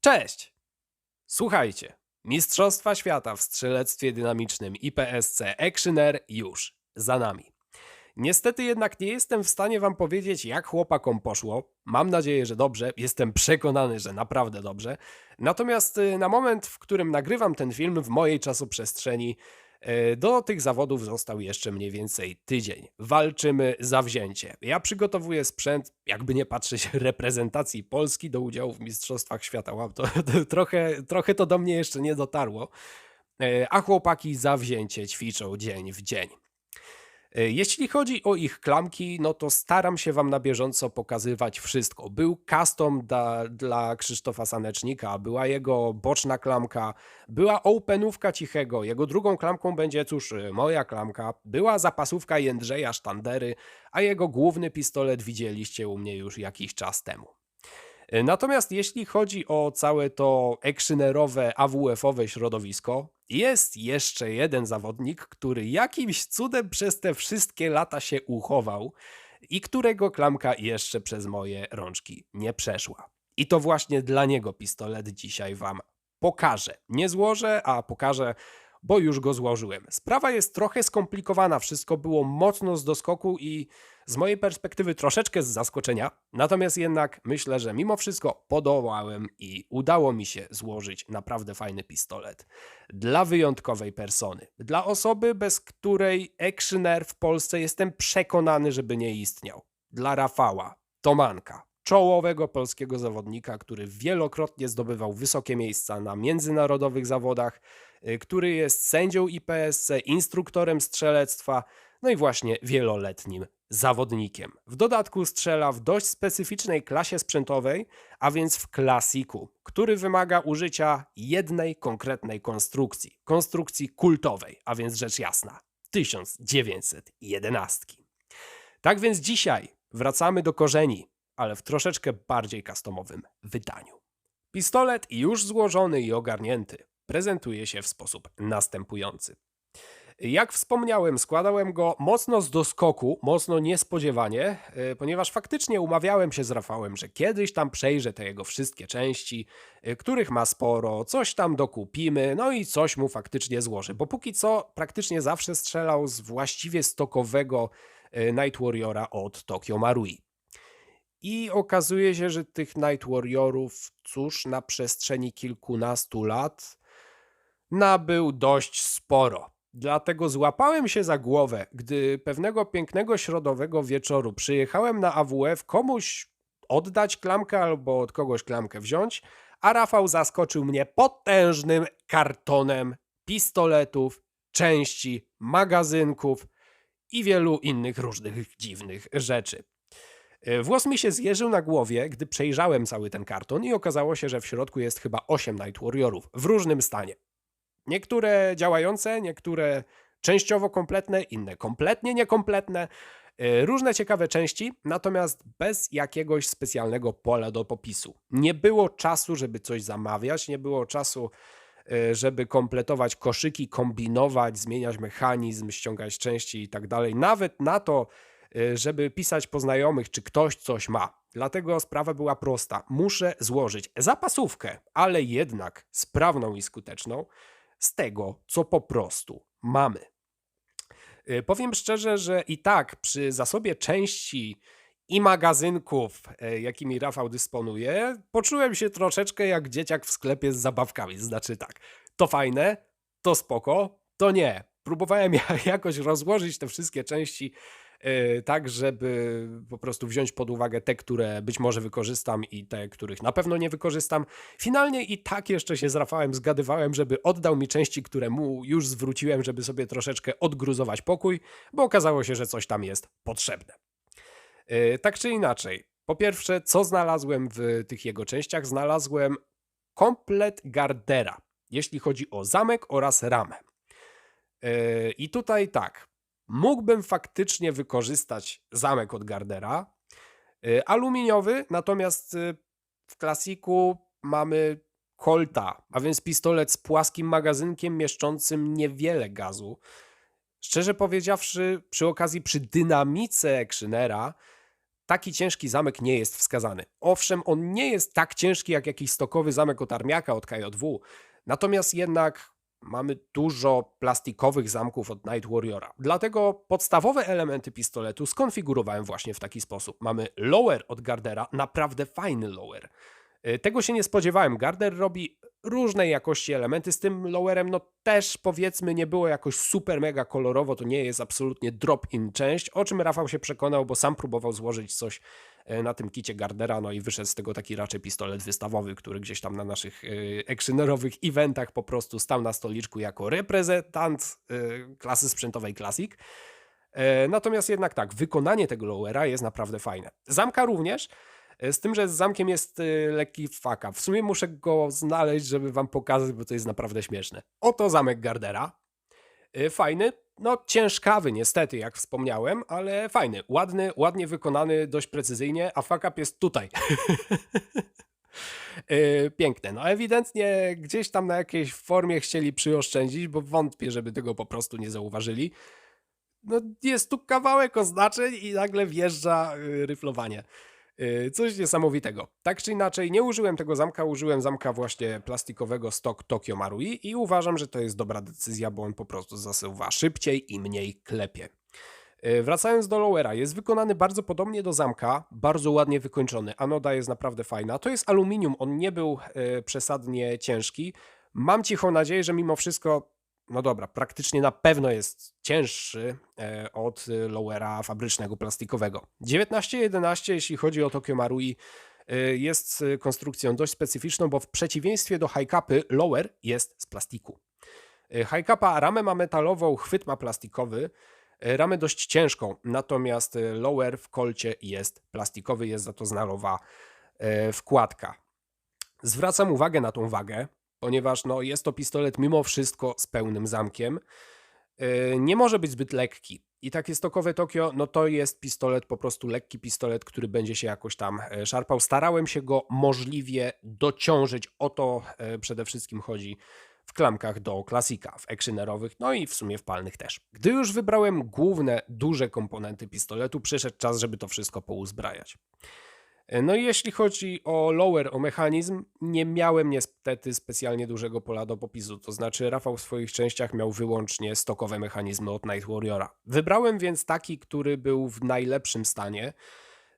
Cześć! Słuchajcie, Mistrzostwa Świata w strzelectwie dynamicznym IPSC Actioner już za nami. Niestety jednak nie jestem w stanie wam powiedzieć, jak chłopakom poszło. Mam nadzieję, że dobrze. Jestem przekonany, że naprawdę dobrze. Natomiast y, na moment, w którym nagrywam ten film w mojej czasoprzestrzeni, do tych zawodów został jeszcze mniej więcej tydzień. Walczymy zawzięcie. Ja przygotowuję sprzęt, jakby nie patrzeć, reprezentacji Polski do udziału w Mistrzostwach Świata. Wow, to, to trochę, trochę to do mnie jeszcze nie dotarło. Y, A chłopaki zawzięcie ćwiczą dzień w dzień. E, Jeśli chodzi o ich klamki, no to staram się Wam na bieżąco pokazywać wszystko. Był custom da, dla Krzysztofa Sanecznika, była jego boczna klamka, była openówka Cichego, jego drugą klamką będzie, cóż, e, moja klamka, była zapasówka Jędrzeja Sztandery, a jego główny pistolet widzieliście u mnie już jakiś czas temu. E, Natomiast jeśli chodzi o całe to actionerowe, AWF-owe środowisko, jest jeszcze jeden zawodnik, który jakimś cudem przez te wszystkie lata się uchował i którego klamka jeszcze przez moje rączki nie przeszła. I to właśnie dla niego pistolet dzisiaj wam pokażę. Nie złożę, a pokażę, bo już go złożyłem. Sprawa jest trochę skomplikowana, wszystko było mocno z doskoku i z mojej perspektywy troszeczkę z zaskoczenia. Natomiast jednak myślę, że mimo wszystko podołałem i udało mi się złożyć naprawdę fajny pistolet dla wyjątkowej persony. Dla osoby, bez której actioner w Polsce jestem przekonany, żeby nie istniał. Dla Rafała, Tomanka, czołowego polskiego zawodnika, który wielokrotnie zdobywał wysokie miejsca na międzynarodowych zawodach, y, który jest sędzią IPSC, instruktorem strzelectwa, no i właśnie wieloletnim zawodnikiem. W dodatku strzela w dość specyficznej klasie sprzętowej, a więc w klasiku, który wymaga użycia jednej konkretnej konstrukcji. Konstrukcji kultowej, a więc rzecz jasna 1911. Tak więc dzisiaj wracamy do korzeni, ale w troszeczkę bardziej customowym wydaniu. Pistolet już złożony i ogarnięty prezentuje się w sposób następujący. Jak wspomniałem, składałem go mocno z doskoku, mocno niespodziewanie, e, ponieważ faktycznie umawiałem się z Rafałem, że kiedyś tam przejrzę te jego wszystkie części, e, których ma sporo, coś tam dokupimy, no i coś mu faktycznie złożę. Bo póki co praktycznie zawsze strzelał z właściwie stokowego e, Night Warriora od Tokyo Marui. I okazuje się, że tych Night Warriorów, cóż, na przestrzeni kilkunastu lat nabył dość sporo. Dlatego złapałem się za głowę, gdy pewnego pięknego środowego wieczoru przyjechałem na AWF komuś oddać klamkę albo od kogoś klamkę wziąć, a Rafał zaskoczył mnie potężnym kartonem pistoletów, części, magazynków i wielu innych różnych dziwnych rzeczy. E, Włos mi się zjeżył na głowie, gdy przejrzałem cały ten karton i okazało się, że w środku jest chyba 8 Night Warriorów w różnym stanie. Niektóre działające, niektóre częściowo kompletne, inne kompletnie niekompletne. E, Różne ciekawe części, natomiast bez jakiegoś specjalnego pola do popisu. Nie było czasu, żeby coś zamawiać, nie było czasu, e, żeby kompletować koszyki, kombinować, zmieniać mechanizm, ściągać części i tak dalej. Nawet na to, żeby pisać po znajomych, czy ktoś coś ma. Dlatego sprawa była prosta. Muszę złożyć zapasówkę, ale jednak sprawną i skuteczną z tego, co po prostu mamy. Y, Powiem szczerze, że i tak przy zasobie części i magazynków, e, jakimi Rafał dysponuje, poczułem się troszeczkę jak dzieciak w sklepie z zabawkami. Znaczy tak, to fajne, to spoko, to nie. Próbowałem ja- jakoś rozłożyć te wszystkie części tak, żeby po prostu wziąć pod uwagę te, które być może wykorzystam i te, których na pewno nie wykorzystam. Finalnie i tak jeszcze się z Rafałem zgadywałem, żeby oddał mi części, które mu już zwróciłem, żeby sobie troszeczkę odgruzować pokój, bo okazało się, że coś tam jest potrzebne. Yy, Tak czy inaczej, po pierwsze, co znalazłem w tych jego częściach? Znalazłem komplet Gardera, jeśli chodzi o zamek oraz ramę. Yy, I tutaj tak, mógłbym faktycznie wykorzystać zamek od Gardera, yy, aluminiowy, natomiast yy, w klasiku mamy Colta, a więc pistolet z płaskim magazynkiem mieszczącym niewiele gazu. Szczerze powiedziawszy, przy okazji przy dynamice Actionera, taki ciężki zamek nie jest wskazany. Owszem, on nie jest tak ciężki jak jakiś stokowy zamek od Armiaka, od KJ2, natomiast jednak mamy dużo plastikowych zamków od Night Warriora. Dlatego podstawowe elementy pistoletu skonfigurowałem właśnie w taki sposób. Mamy lower od Gardera, naprawdę fajny lower. Y, Tego się nie spodziewałem. Garder robi różnej jakości elementy. Z tym lowerem, no też powiedzmy, nie było jakoś super mega kolorowo. To nie jest absolutnie drop-in część, o czym Rafał się przekonał, bo sam próbował złożyć coś e, na tym kicie Gardera, no i wyszedł z tego taki raczej pistolet wystawowy, który gdzieś tam na naszych actionerowych eventach po prostu stał na stoliczku jako reprezentant y, klasy sprzętowej Classic. E, Natomiast jednak tak, wykonanie tego lowera jest naprawdę fajne. Zamka również, e, z tym, że z zamkiem jest e, lekki faka. W sumie muszę go znaleźć, żeby wam pokazać, bo to jest naprawdę śmieszne. Oto zamek Gardera. E, Fajny, no ciężkawy niestety, jak wspomniałem, ale fajny, ładny, ładnie wykonany, dość precyzyjnie, a fuck jest tutaj. E, Piękne. No ewidentnie gdzieś tam na jakiejś formie chcieli przyoszczędzić, bo wątpię, żeby tego po prostu nie zauważyli. No jest tu kawałek oznaczeń i nagle wjeżdża y, ryflowanie. Y, Coś niesamowitego. Tak czy inaczej, nie użyłem tego zamka, użyłem zamka właśnie plastikowego stok Tokyo Marui i uważam, że to jest dobra decyzja, bo on po prostu zasuwa szybciej i mniej klepie. Y, Wracając do lowera, jest wykonany bardzo podobnie do zamka, bardzo ładnie wykończony. Anoda jest naprawdę fajna. To jest aluminium, on nie był y, przesadnie ciężki. Mam cichą nadzieję, że mimo wszystko, no dobra, praktycznie na pewno jest cięższy e, od lowera fabrycznego plastikowego. 1911, jeśli chodzi o Tokyo Marui, y, jest y, konstrukcją dość specyficzną, bo w przeciwieństwie do high-capy, lower jest z plastiku. Y, High-capa ramę ma metalową, chwyt ma plastikowy, ramę dość ciężką, natomiast lower w kolcie jest plastikowy, jest za to znalowa wkładka. Zwracam uwagę na tą wagę, ponieważ no, jest to pistolet mimo wszystko z pełnym zamkiem. Yy, Nie może być zbyt lekki. I takie stokowe Tokio, no to jest pistolet, po prostu lekki pistolet, który będzie się jakoś tam e, szarpał. Starałem się go możliwie dociążyć. O to e, przede wszystkim chodzi w klamkach do klasika, w actionerowych, no i w sumie w palnych też. Gdy już wybrałem główne, duże komponenty pistoletu, przyszedł czas, żeby to wszystko pouzbrajać. No i jeśli chodzi o lower, o mechanizm, nie miałem niestety specjalnie dużego pola do popisu. To znaczy, Rafał w swoich częściach miał wyłącznie stokowe mechanizmy od Night Warriora. Wybrałem więc taki, który był w najlepszym stanie.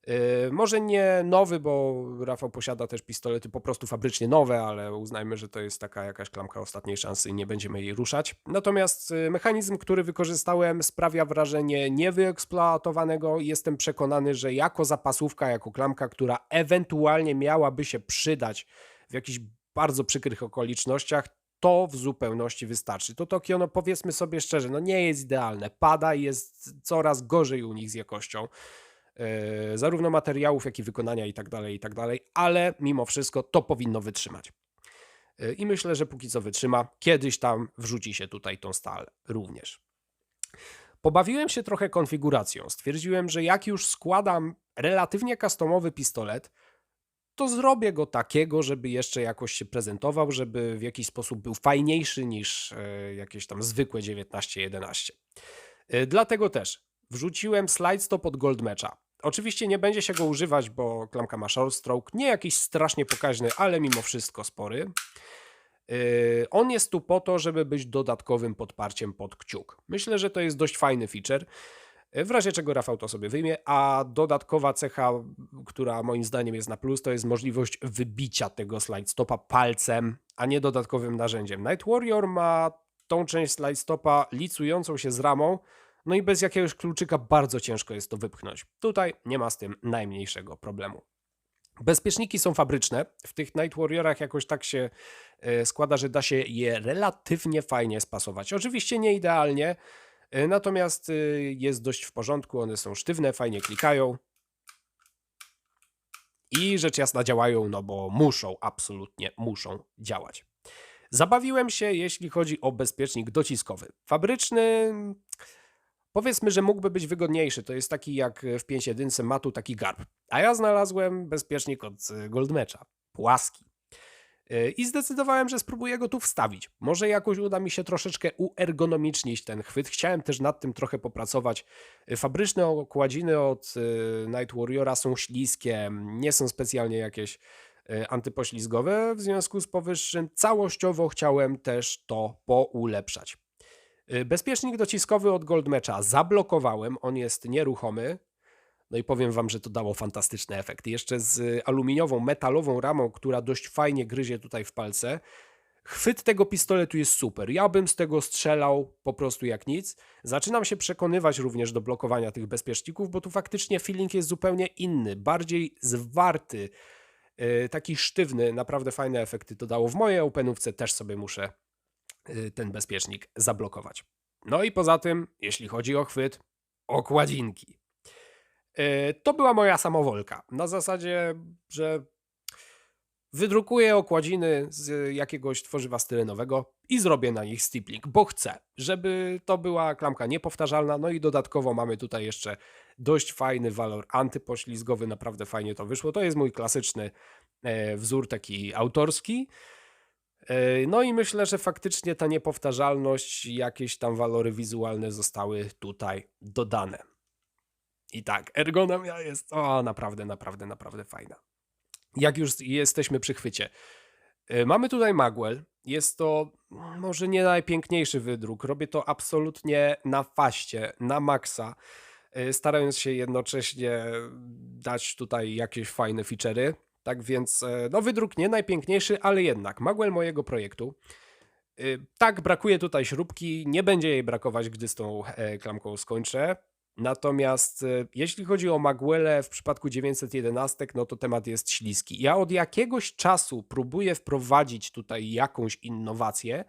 Yy, może nie nowy, bo Rafał posiada też pistolety po prostu fabrycznie nowe, ale uznajmy, że to jest taka jakaś klamka ostatniej szansy i nie będziemy jej ruszać. Natomiast yy, mechanizm, który wykorzystałem, sprawia wrażenie niewyeksploatowanego. Jestem przekonany, że jako zapasówka, jako klamka, która ewentualnie miałaby się przydać w jakichś bardzo przykrych okolicznościach, to w zupełności wystarczy. To Tokio, no powiedzmy sobie szczerze, no nie jest idealne. Pada i jest coraz gorzej u nich z jakością zarówno materiałów, jak i wykonania i tak dalej, i tak dalej, ale mimo wszystko to powinno wytrzymać. E, I myślę, że póki co wytrzyma, kiedyś tam wrzuci się tutaj tą stal również. Pobawiłem się trochę konfiguracją. Stwierdziłem, że jak już składam relatywnie customowy pistolet, to zrobię go takiego, żeby jeszcze jakoś się prezentował, żeby w jakiś sposób był fajniejszy niż e, jakieś tam zwykłe 1911. E, Dlatego też wrzuciłem slide stop od Gold Matcha. Oczywiście nie będzie się go używać, bo klamka ma short stroke, nie jakiś strasznie pokaźny, ale mimo wszystko spory. Yy, On jest tu po to, żeby być dodatkowym podparciem pod kciuk. Myślę, że to jest dość fajny feature. Yy, W razie czego Rafał to sobie wyjmie, a dodatkowa cecha, która moim zdaniem jest na plus, to jest możliwość wybicia tego slide stopa palcem, a nie dodatkowym narzędziem. Night Warrior ma tą część slide stopa licującą się z ramą, no i bez jakiegoś kluczyka bardzo ciężko jest to wypchnąć. Tutaj nie ma z tym najmniejszego problemu. Bezpieczniki są fabryczne. W tych Night Warriorach jakoś tak się e, składa, że da się je relatywnie fajnie spasować. Oczywiście nie idealnie, e, natomiast e, jest dość w porządku. One są sztywne, fajnie klikają. I rzecz jasna działają, no bo muszą, absolutnie muszą działać. Zabawiłem się, jeśli chodzi o bezpiecznik dociskowy. Fabryczny, powiedzmy, że mógłby być wygodniejszy. To jest taki jak w 5.1 ma tu taki garb. A ja znalazłem bezpiecznik od y, Goldmatcha. Płaski. Y, I zdecydowałem, że spróbuję go tu wstawić. Może jakoś uda mi się troszeczkę uergonomicznić ten chwyt. Chciałem też nad tym trochę popracować. Fabryczne okładziny od Night Warriora są śliskie, nie są specjalnie jakieś antypoślizgowe. W związku z powyższym całościowo chciałem też to poulepszać. Y, Bezpiecznik dociskowy od Goldmatcha zablokowałem, on jest nieruchomy. No i powiem wam, że to dało fantastyczny efekt. Jeszcze z aluminiową, metalową ramą, która dość fajnie gryzie tutaj w palce. Chwyt tego pistoletu jest super. Ja bym z tego strzelał po prostu jak nic. Zaczynam się przekonywać również do blokowania tych bezpieczników, bo tu faktycznie feeling jest zupełnie inny, bardziej zwarty, yy, taki sztywny. Naprawdę fajne efekty to dało. W mojej openówce też sobie muszę ten bezpiecznik zablokować. No i poza tym, jeśli chodzi o chwyt, okładzinki. Yy, To była moja samowolka. Na zasadzie, że wydrukuję okładziny z jakiegoś tworzywa stylenowego i zrobię na nich stipling, bo chcę, żeby to była klamka niepowtarzalna. No i dodatkowo mamy tutaj jeszcze dość fajny walor antypoślizgowy, naprawdę fajnie to wyszło. To jest mój klasyczny e, wzór taki autorski. E, No i myślę, że faktycznie ta niepowtarzalność, jakieś tam walory wizualne zostały tutaj dodane. I tak, ergonomia jest o, naprawdę, naprawdę, naprawdę fajna. Jak już jesteśmy przy chwycie. y, Mamy tutaj Magwell. Jest to może nie najpiękniejszy wydruk. Robię to absolutnie na faście, na maksa, y, starając się jednocześnie dać tutaj jakieś fajne feature'y. Tak więc, e, no wydruk nie najpiękniejszy, ale jednak Magwell mojego projektu. Y, Tak, brakuje tutaj śrubki, nie będzie jej brakować, gdy z tą e, klamką skończę. Natomiast e, jeśli chodzi o Magwelle w przypadku 911, no to temat jest śliski. Ja od jakiegoś czasu próbuję wprowadzić tutaj jakąś innowację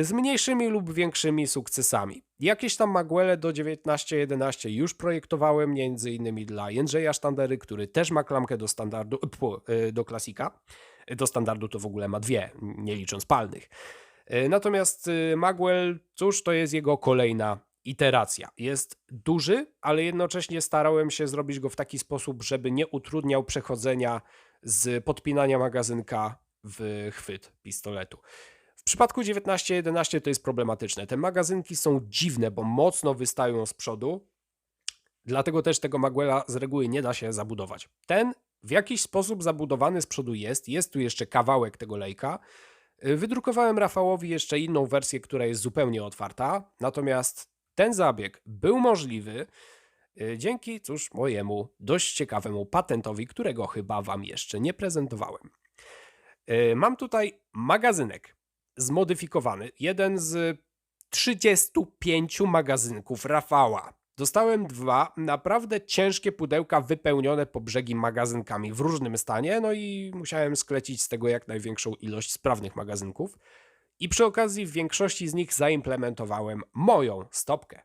z mniejszymi lub większymi sukcesami. Jakieś tam Magwelle do 1911 już projektowałem, między innymi dla Jędrzeja Sztandery, który też ma klamkę do standardu, pu, e, do klasika. E, Do standardu to w ogóle ma dwie, nie licząc palnych. E, Natomiast y, Magwell, cóż, to jest jego kolejna iteracja. Jest duży, ale jednocześnie starałem się zrobić go w taki sposób, żeby nie utrudniał przechodzenia z podpinania magazynka w chwyt pistoletu. Przypadku 1911 to jest problematyczne. Te magazynki są dziwne, bo mocno wystają z przodu. Dlatego też tego Magwella z reguły nie da się zabudować. Ten w jakiś sposób zabudowany z przodu jest. Jest tu jeszcze kawałek tego lejka. Y, Wydrukowałem Rafałowi jeszcze inną wersję, która jest zupełnie otwarta, natomiast ten zabieg był możliwy y, dzięki, cóż, mojemu dość ciekawemu patentowi, którego chyba Wam jeszcze nie prezentowałem. Y, Mam tutaj magazynek zmodyfikowany, jeden z 35 magazynków Rafała. Dostałem dwa naprawdę ciężkie pudełka wypełnione po brzegi magazynkami w różnym stanie, no i musiałem sklecić z tego jak największą ilość sprawnych magazynków. I przy okazji w większości z nich zaimplementowałem moją stopkę.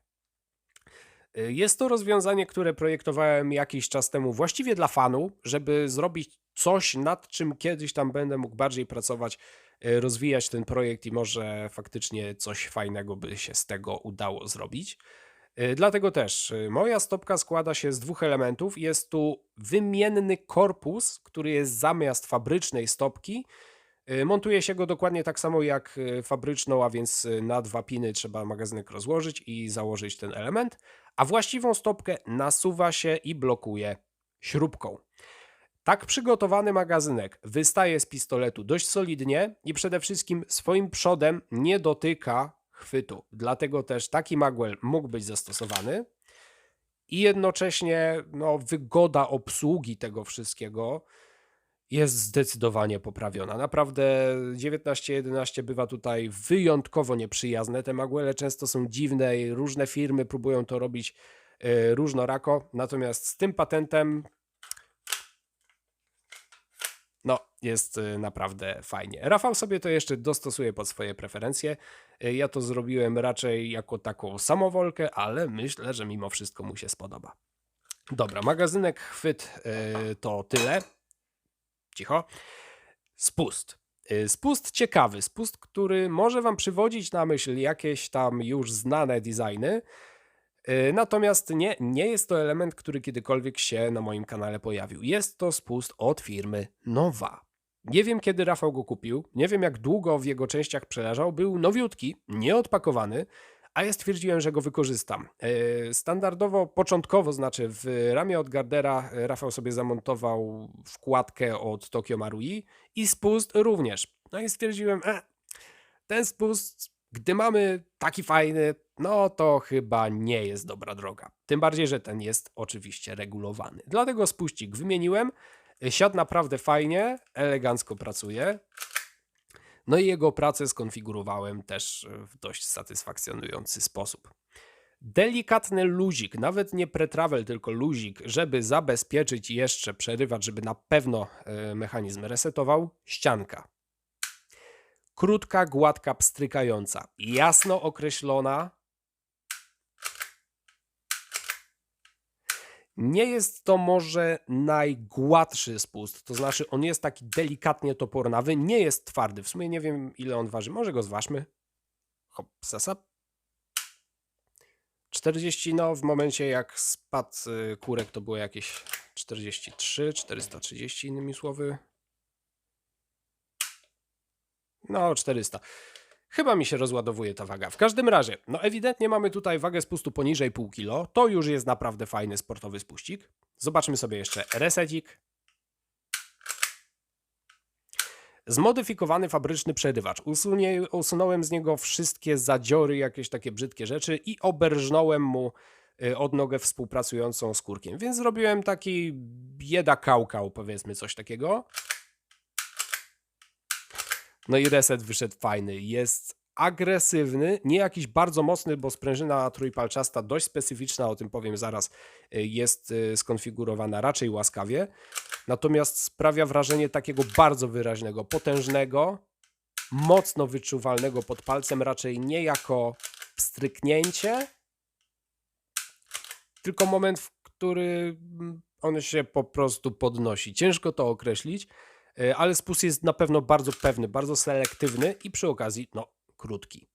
Y, Jest to rozwiązanie, które projektowałem jakiś czas temu właściwie dla fanu, żeby zrobić coś, nad czym kiedyś tam będę mógł bardziej pracować, rozwijać ten projekt i może faktycznie coś fajnego by się z tego udało zrobić. Y, Dlatego też y, moja stopka składa się z dwóch elementów. Jest tu wymienny korpus, który jest zamiast fabrycznej stopki. Montuje się go dokładnie tak samo jak fabryczną, a więc na dwa piny trzeba magazynek rozłożyć i założyć ten element, a właściwą stopkę nasuwa się i blokuje śrubką. Tak przygotowany magazynek wystaje z pistoletu dość solidnie i przede wszystkim swoim przodem nie dotyka chwytu. Dlatego też taki magwell mógł być zastosowany i jednocześnie no, wygoda obsługi tego wszystkiego jest zdecydowanie poprawiona. Naprawdę 1911 bywa tutaj wyjątkowo nieprzyjazne. Te magwele często są dziwne i różne firmy próbują to robić e, różnorako. Natomiast z tym patentem no, jest y, naprawdę fajnie. Rafał sobie to jeszcze dostosuje pod swoje preferencje. Y, Ja to zrobiłem raczej jako taką samowolkę, ale myślę, że mimo wszystko mu się spodoba. Dobra, magazynek, chwyt y, to tyle. Cicho. Spust. Spust ciekawy, spust, który może Wam przywodzić na myśl jakieś tam już znane designy. Natomiast nie, nie jest to element, który kiedykolwiek się na moim kanale pojawił. Jest to spust od firmy Nowa. Nie wiem, kiedy Rafał go kupił, nie wiem, jak długo w jego częściach przeleżał. Był nowiutki, nieodpakowany, a ja stwierdziłem, że go wykorzystam. E, Standardowo, początkowo, znaczy w ramię od Gardera e, Rafał sobie zamontował wkładkę od Tokyo Marui i spust również. No i stwierdziłem, e, ten spust, gdy mamy taki fajny, no to chyba nie jest dobra droga. Tym bardziej, że ten jest oczywiście regulowany. Dlatego spuścik wymieniłem. Siadł naprawdę fajnie, elegancko pracuje. No i jego pracę skonfigurowałem też w dość satysfakcjonujący sposób. Delikatny luzik, nawet nie pretravel, tylko luzik, żeby zabezpieczyć jeszcze przerywacz, żeby na pewno e, mechanizm resetował. Ścianka. Krótka, gładka, pstrykająca, jasno określona. Nie jest to może najgładszy spust, to znaczy on jest taki delikatnie topornawy, nie jest twardy. W sumie nie wiem ile on waży, może go zważmy. Hop, sasa. 40, no w momencie jak spadł y, kurek to było jakieś 43, 430 innymi słowy. No 400. Chyba mi się rozładowuje ta waga. W każdym razie, no ewidentnie mamy tutaj wagę spustu poniżej pół kilo. To już jest naprawdę fajny sportowy spuścik. Zobaczmy sobie jeszcze resetik. Zmodyfikowany fabryczny przerywacz. Usunie, usunąłem z niego wszystkie zadziory, jakieś takie brzydkie rzeczy i oberżnąłem mu y, odnogę współpracującą z kurkiem. Więc zrobiłem taki bieda powiedzmy coś takiego. No i reset wyszedł fajny. Jest agresywny, nie jakiś bardzo mocny, bo sprężyna trójpalczasta, dość specyficzna, o tym powiem zaraz, y, jest y, skonfigurowana raczej łaskawie. Natomiast sprawia wrażenie takiego bardzo wyraźnego, potężnego, mocno wyczuwalnego pod palcem, raczej nie jako pstryknięcie, tylko moment, w który mm, on się po prostu podnosi. Ciężko to określić, ale spust jest na pewno bardzo pewny, bardzo selektywny i przy okazji, no, krótki.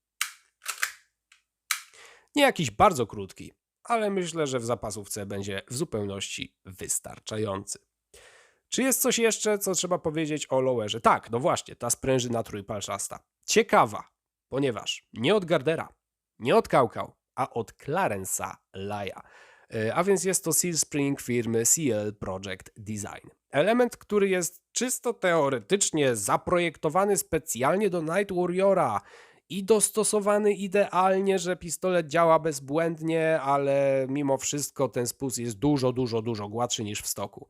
Nie jakiś bardzo krótki, ale myślę, że w zapasówce będzie w zupełności wystarczający. Czy jest coś jeszcze, co trzeba powiedzieć o lowerze? Tak, no właśnie, ta sprężyna trójpalczasta. Ciekawa, ponieważ nie od Gardera, nie od Kaukał, a od Clarence'a Laja. E, A więc jest to Seal Spring firmy CL Project Design. Element, który jest czysto teoretycznie zaprojektowany specjalnie do Night Warriora i dostosowany idealnie, że pistolet działa bezbłędnie, ale mimo wszystko ten spust jest dużo, dużo, dużo gładszy niż w stoku.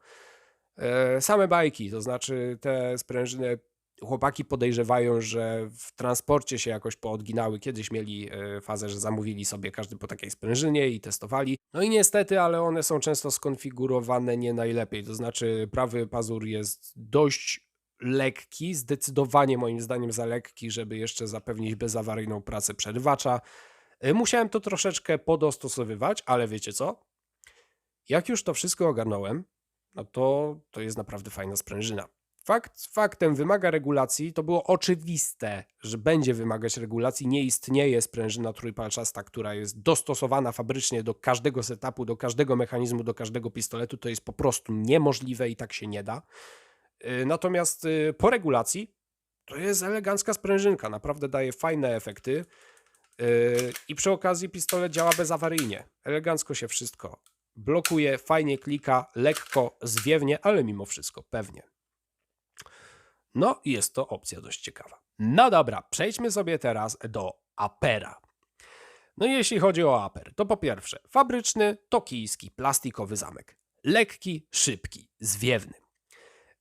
E, Same bajki, to znaczy te sprężyny chłopaki podejrzewają, że w transporcie się jakoś poodginały. Kiedyś mieli e, fazę, że zamówili sobie każdy po takiej sprężynie i testowali. No i niestety, ale one są często skonfigurowane nie najlepiej. To znaczy prawy pazur jest dość lekki, zdecydowanie moim zdaniem za lekki, żeby jeszcze zapewnić bezawaryjną pracę przerywacza. E, Musiałem to troszeczkę podostosowywać, ale wiecie co? Jak już to wszystko ogarnąłem, no to to jest naprawdę fajna sprężyna. Fakt faktem wymaga regulacji, to było oczywiste, że będzie wymagać regulacji. Nie istnieje sprężyna trójpalczasta, która jest dostosowana fabrycznie do każdego setupu, do każdego mechanizmu, do każdego pistoletu. To jest po prostu niemożliwe i tak się nie da. Yy, Natomiast yy, po regulacji to jest elegancka sprężynka, naprawdę daje fajne efekty. Yy, I przy okazji pistolet działa bezawaryjnie. Elegancko się wszystko blokuje, fajnie klika, lekko, zwiewnie, ale mimo wszystko pewnie. No, jest to opcja dość ciekawa. No dobra, przejdźmy sobie teraz do Apera. No jeśli chodzi o Aper, to po pierwsze, fabryczny, tokijski, plastikowy zamek. Lekki, szybki, zwiewny.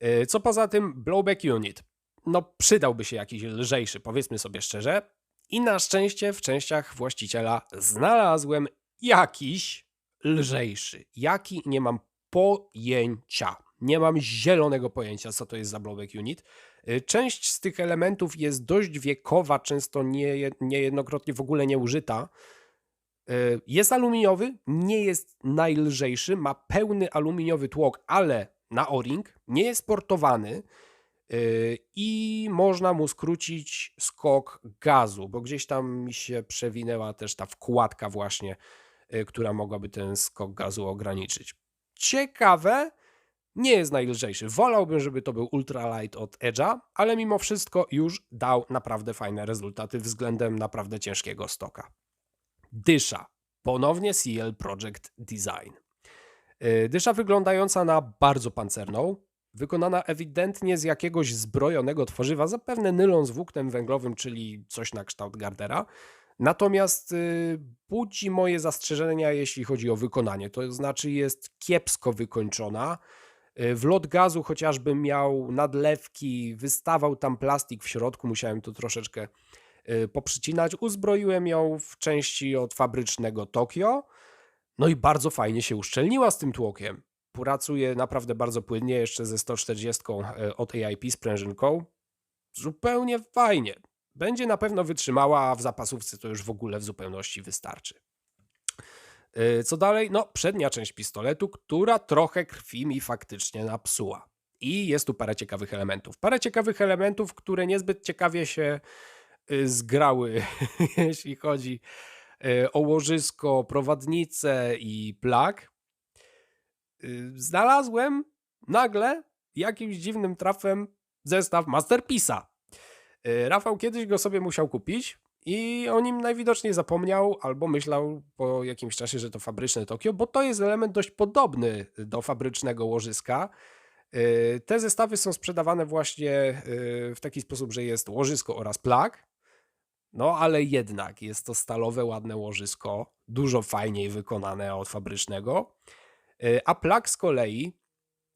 Yy, Co poza tym, blowback unit. No, przydałby się jakiś lżejszy, powiedzmy sobie szczerze. I na szczęście w częściach właściciela znalazłem jakiś lżejszy. Jaki nie mam pojęcia. Nie mam zielonego pojęcia, co to jest za blowback unit. Y, Część z tych elementów jest dość wiekowa, często nie, niejednokrotnie w ogóle nieużyta. Y, Jest aluminiowy, nie jest najlżejszy, ma pełny aluminiowy tłok, ale na o-ring, nie jest portowany y, i można mu skrócić skok gazu, bo gdzieś tam mi się przewinęła też ta wkładka właśnie, która mogłaby ten skok gazu ograniczyć. Ciekawe, Nie jest najlżejszy. Wolałbym, żeby to był ultralight od Edge'a, ale mimo wszystko już dał naprawdę fajne rezultaty względem naprawdę ciężkiego stoka. Dysza. Ponownie CL Project Design. Yy, Dysza wyglądająca na bardzo pancerną, wykonana ewidentnie z jakiegoś zbrojonego tworzywa, zapewne nylon z włóknem węglowym, czyli coś na kształt Gardera. Natomiast y, budzi moje zastrzeżenia, jeśli chodzi o wykonanie. To znaczy jest kiepsko wykończona. Y, Wlot gazu chociażby miał nadlewki, wystawał tam plastik w środku, musiałem to troszeczkę y, poprzycinać. Uzbroiłem ją w części od fabrycznego Tokio. No i bardzo fajnie się uszczelniła z tym tłokiem. Pracuje naprawdę bardzo płynnie, jeszcze ze 140 e, od AIP sprężynką. Zupełnie fajnie. Będzie na pewno wytrzymała, a w zapasówce to już w ogóle w zupełności wystarczy. E, Co dalej? No, przednia część pistoletu, która trochę krwi mi faktycznie napsuła. I jest tu parę ciekawych elementów. Parę ciekawych elementów, które niezbyt ciekawie się y, zgrały, jeśli chodzi y, o łożysko, prowadnicę i plak. Y, Znalazłem nagle jakimś dziwnym trafem zestaw Masterpiece'a. Y, Rafał kiedyś go sobie musiał kupić i o nim najwidoczniej zapomniał albo myślał po jakimś czasie, że to fabryczne Tokio, bo to jest element dość podobny do fabrycznego łożyska. Y, Te zestawy są sprzedawane właśnie y, w taki sposób, że jest łożysko oraz plak. No, ale jednak jest to stalowe, ładne łożysko, dużo fajniej wykonane od fabrycznego. Y, A plak z kolei,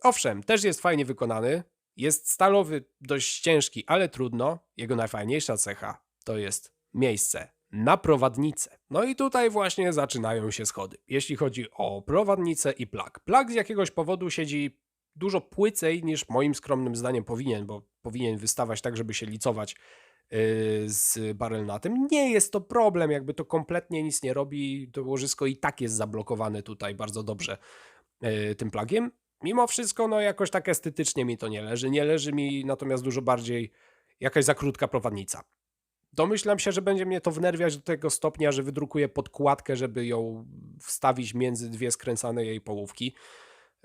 owszem, też jest fajnie wykonany. Jest stalowy, dość ciężki, ale trudno. Jego najfajniejsza cecha to jest miejsce na prowadnicę. No i tutaj właśnie zaczynają się schody, jeśli chodzi o prowadnicę i plak. Plak z jakiegoś powodu siedzi dużo płycej niż moim skromnym zdaniem powinien, bo powinien wystawać tak, żeby się licować yy, z barelnatem. Nie jest to problem, jakby to kompletnie nic nie robi. To łożysko i tak jest zablokowane tutaj bardzo dobrze yy, tym plagiem. Mimo wszystko, no jakoś tak estetycznie mi to nie leży. Nie leży mi natomiast dużo bardziej jakaś za krótka prowadnica. Domyślam się, że będzie mnie to wnerwiać do tego stopnia, że wydrukuję podkładkę, żeby ją wstawić między dwie skręcane jej połówki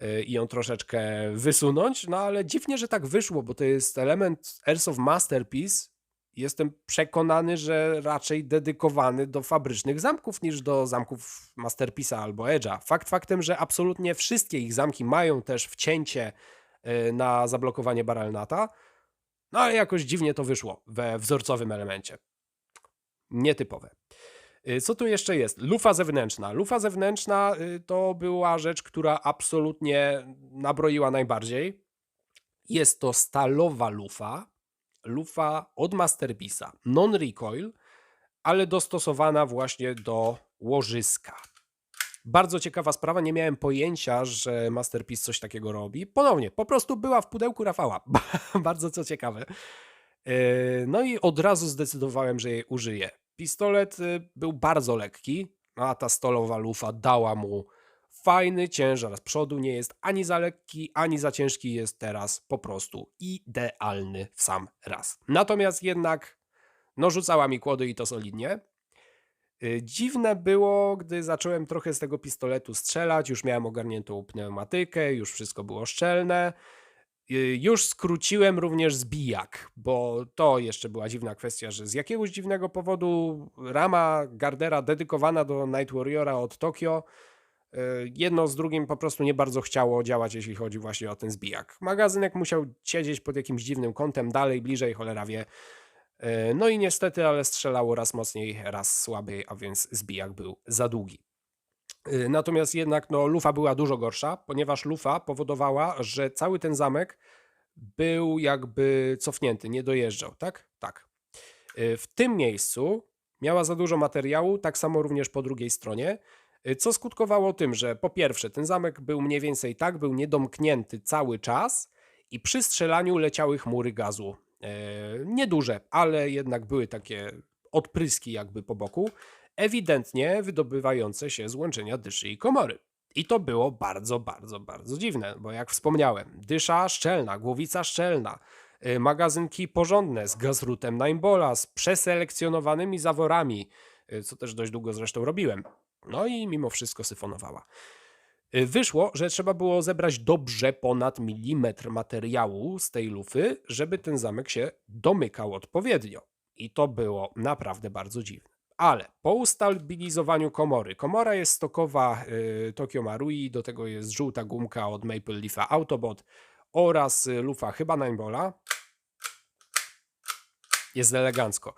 yy, i ją troszeczkę wysunąć, no ale dziwnie, że tak wyszło, bo to jest element Airsoft Masterpiece. Jestem przekonany, że raczej dedykowany do fabrycznych zamków niż do zamków Masterpiece'a albo Edge'a. Fakt faktem, że absolutnie wszystkie ich zamki mają też wcięcie yy, na zablokowanie barrelnata, no ale jakoś dziwnie to wyszło we wzorcowym elemencie. Nietypowe. Y, Co tu jeszcze jest? Lufa zewnętrzna. Lufa zewnętrzna y, to była rzecz, która absolutnie nabroiła najbardziej. Jest to stalowa lufa, lufa od Masterpiece'a, non-recoil, ale dostosowana właśnie do łożyska. Bardzo ciekawa sprawa, nie miałem pojęcia, że Masterpiece coś takiego robi. Ponownie, po prostu była w pudełku Rafała. Bardzo co ciekawe. Yy, No i od razu zdecydowałem, że jej użyję. Pistolet y, był bardzo lekki, a ta stalowa lufa dała mu fajny ciężar z przodu. Nie jest ani za lekki, ani za ciężki. Jest teraz po prostu idealny w sam raz. Natomiast jednak, no rzucała mi kłody i to solidnie. Y, Dziwne było, gdy zacząłem trochę z tego pistoletu strzelać, już miałem ogarniętą pneumatykę, już wszystko było szczelne. Y, Już skróciłem również zbijak, bo to jeszcze była dziwna kwestia, że z jakiegoś dziwnego powodu rama Gardera dedykowana do Night Warriora od Tokio, y, jedno z drugim po prostu nie bardzo chciało działać, jeśli chodzi właśnie o ten zbijak. Magazynek musiał siedzieć pod jakimś dziwnym kątem, dalej, bliżej, cholera wie. E, No i niestety, ale strzelało raz mocniej, raz słabiej, a więc zbijak był za długi. E, Natomiast jednak no, lufa była dużo gorsza, ponieważ lufa powodowała, że cały ten zamek był jakby cofnięty, nie dojeżdżał, tak? Tak. E, W tym miejscu miała za dużo materiału, tak samo również po drugiej stronie, co skutkowało tym, że po pierwsze ten zamek był mniej więcej tak, był niedomknięty cały czas i przy strzelaniu leciały chmury gazu. E, Nieduże, ale jednak były takie odpryski jakby po boku, ewidentnie wydobywające się z łączenia dyszy i komory. I to było bardzo, bardzo, bardzo dziwne, bo jak wspomniałem, dysza szczelna, głowica szczelna, y, magazynki porządne z gazrutem Nimebola, z przeselekcjonowanymi zaworami, y, co też dość długo zresztą robiłem. No i mimo wszystko syfonowała. Y, Wyszło, że trzeba było zebrać dobrze ponad milimetr materiału z tej lufy, żeby ten zamek się domykał odpowiednio. I to było naprawdę bardzo dziwne. Ale po ustabilizowaniu komory, komora jest stokowa y, Tokyo Marui, do tego jest żółta gumka od Maple Leaf'a Autobot oraz y, lufa chyba Ninebola. Jest elegancko.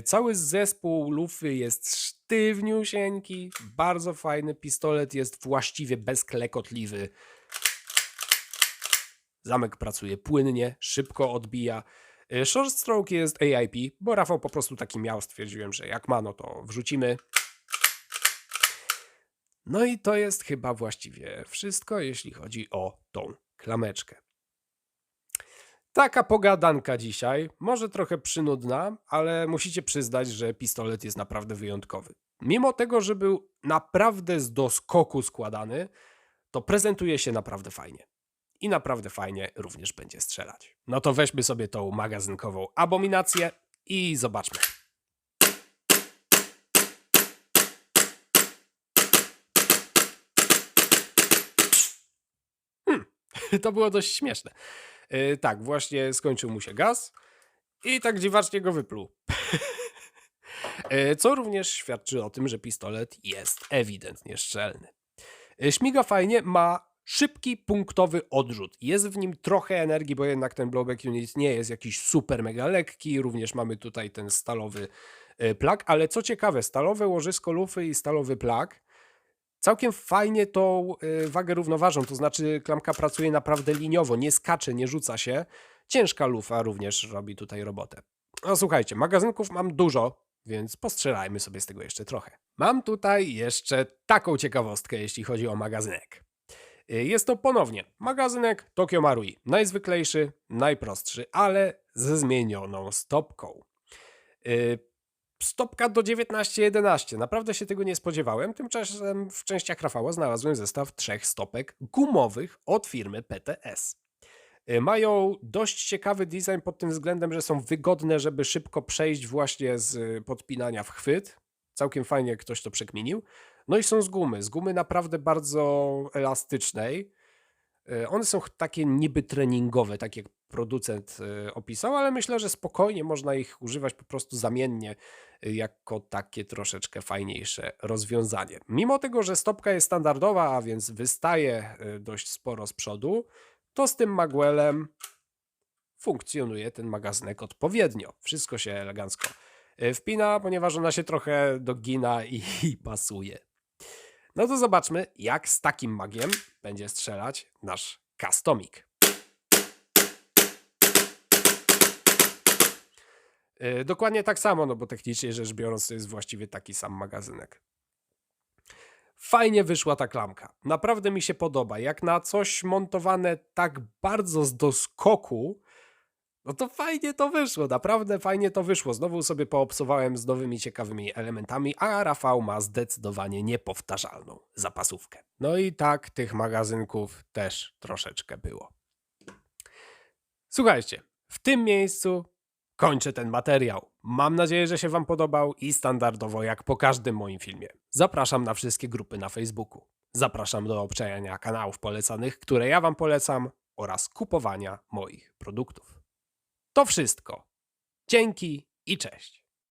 Cały zespół lufy jest sztywniusieńki, bardzo fajny. Pistolet jest właściwie bezklekotliwy. Zamek pracuje płynnie, szybko odbija. Y, Short stroke jest AIP, bo Rafał po prostu taki miał. Stwierdziłem, że jak ma, no to wrzucimy. No i to jest chyba właściwie wszystko, jeśli chodzi o tą klameczkę. Taka pogadanka dzisiaj, może trochę przynudna, ale musicie przyznać, że pistolet jest naprawdę wyjątkowy. Mimo tego, że był naprawdę z doskoku składany, to prezentuje się naprawdę fajnie. I naprawdę fajnie również będzie strzelać. No to weźmy sobie tą magazynkową abominację i zobaczmy. Hmm, to było dość śmieszne. Yy, tak, właśnie skończył mu się gaz i tak dziwacznie go wypluł. Yy, Co również świadczy o tym, że pistolet jest ewidentnie szczelny. Yy, Śmiga fajnie, ma szybki, punktowy odrzut. Jest w nim trochę energii, bo jednak ten blowback unit nie jest jakiś super mega lekki. Również mamy tutaj ten stalowy plak, ale co ciekawe, stalowe łożysko lufy i stalowy plak całkiem fajnie tą y, wagę równoważą, to znaczy klamka pracuje naprawdę liniowo, nie skacze, nie rzuca się. Ciężka lufa również robi tutaj robotę. No słuchajcie, magazynków mam dużo, więc postrzelajmy sobie z tego jeszcze trochę. Mam tutaj jeszcze taką ciekawostkę, jeśli chodzi o magazynek. Y, Jest to ponownie magazynek Tokyo Marui. Najzwyklejszy, najprostszy, ale ze zmienioną stopką. Stopka do 1911. Naprawdę się tego nie spodziewałem. Tymczasem w częściach Rafała znalazłem zestaw trzech stopek gumowych od firmy PTS. Y, Mają dość ciekawy design pod tym względem, że są wygodne, żeby szybko przejść właśnie z y, podpinania w chwyt. Całkiem fajnie ktoś to przekminił. No i są z gumy. Z gumy naprawdę bardzo elastycznej. Y, One są takie niby treningowe, tak jak producent y, opisał, ale myślę, że spokojnie można ich używać po prostu zamiennie y, jako takie troszeczkę fajniejsze rozwiązanie. Mimo tego, że stopka jest standardowa, a więc wystaje dość sporo z przodu, to z tym magwellem funkcjonuje ten magazynek odpowiednio. Wszystko się elegancko wpina, ponieważ ona się trochę dogina i pasuje. No to zobaczmy, jak z takim magiem będzie strzelać nasz Customik. Yy, Dokładnie tak samo, no bo technicznie rzecz biorąc, to jest właściwie taki sam magazynek. Fajnie wyszła ta klamka. Naprawdę mi się podoba. Jak na coś montowane tak bardzo z doskoku, no to fajnie to wyszło. Naprawdę fajnie to wyszło. Znowu sobie poobsowałem z nowymi ciekawymi elementami, a Rafał ma zdecydowanie niepowtarzalną zapasówkę. No i tak tych magazynków też troszeczkę było. Słuchajcie, w tym miejscu kończę ten materiał. Mam nadzieję, że się Wam podobał i standardowo jak po każdym moim filmie. Zapraszam na wszystkie grupy na Facebooku. Zapraszam do obczajania kanałów polecanych, które ja Wam polecam oraz kupowania moich produktów. To wszystko. Dzięki i cześć.